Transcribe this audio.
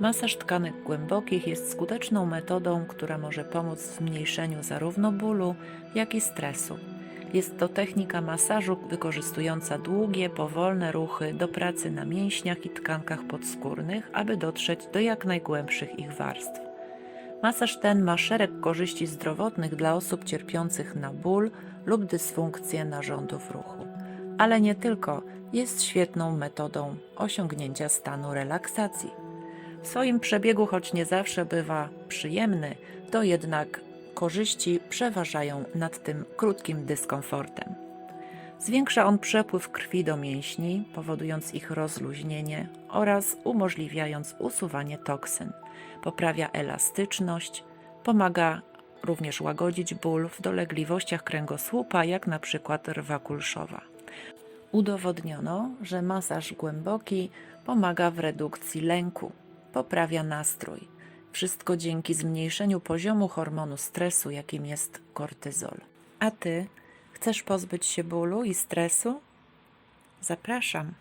Masaż tkanek głębokich jest skuteczną metodą, która może pomóc w zmniejszeniu zarówno bólu, jak i stresu. Jest to technika masażu wykorzystująca długie, powolne ruchy do pracy na mięśniach i tkankach podskórnych, aby dotrzeć do jak najgłębszych ich warstw. Masaż ten ma szereg korzyści zdrowotnych dla osób cierpiących na ból lub dysfunkcję narządów ruchu. Ale nie tylko, jest świetną metodą osiągnięcia stanu relaksacji. W swoim przebiegu, choć nie zawsze bywa przyjemny, to jednak korzyści przeważają nad tym krótkim dyskomfortem. Zwiększa on przepływ krwi do mięśni, powodując ich rozluźnienie oraz umożliwiając usuwanie toksyn. Poprawia elastyczność, pomaga również łagodzić ból w dolegliwościach kręgosłupa, jak na przykład rwa kulszowa. Udowodniono, że masaż głęboki pomaga w redukcji lęku, poprawia nastrój. Wszystko dzięki zmniejszeniu poziomu hormonu stresu, jakim jest kortyzol. A ty chcesz pozbyć się bólu i stresu? Zapraszam.